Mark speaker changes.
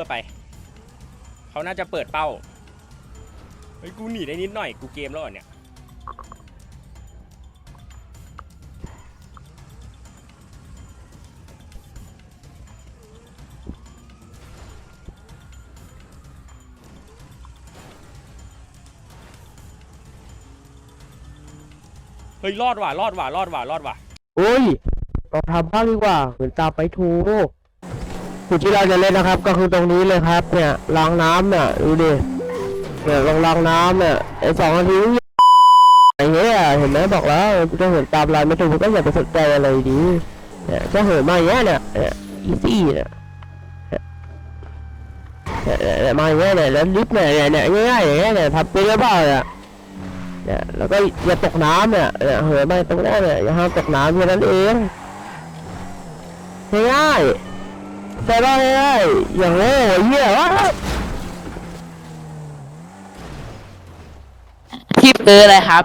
Speaker 1: ื่อไป เขาน่าจะเปิดเป้า เฮ้ย กูหนีได้นิดหน่อย กูเกมแล้วเหรอเนี่ย เฮ้ย รอดว่ะ รอดว่ะ รอดว่ะ รอดว่ะ
Speaker 2: โอ้ยเราทำบ้างดีกว่า เหมือนตามไปถู จุดที่เราจะเล่นนะครับ ก็คือตรงนี้เลยครับเนี่ยรางน้ำเนี่ยดูดิเนี่ยลงรางน้ำเนี่ยไอ้สองนาทีอย่างเงี้ยเห็นไหมบอกแล้วจะเห็นตามลายไม่ถูกก็อย่าไปสนใจอะไรดีเนี่ยจะเหินมาอย่างเงี้ยเนี่ยอีซี่เนี่ยเนี่ยเนี่ยเนี่ยมาอย่างเงี้ยเนี่ยแล้วลิฟต์เนี่ยเนี่ยง่ายๆอย่างเงี้ยเนี่ยทำเป็นหรือเปล่าเนี่ยเนี่ยแล้วก็อย่าตกน้ำเนี่ยเนี่ยเหินมาตรงนี้เนี่ยอย่าห้ามตกน้ำแค่นั้นเองง่ายๆ แต่ว่าง่ายๆอย่างโง่เหี้ยวะ
Speaker 3: พี่เบออะไรครับ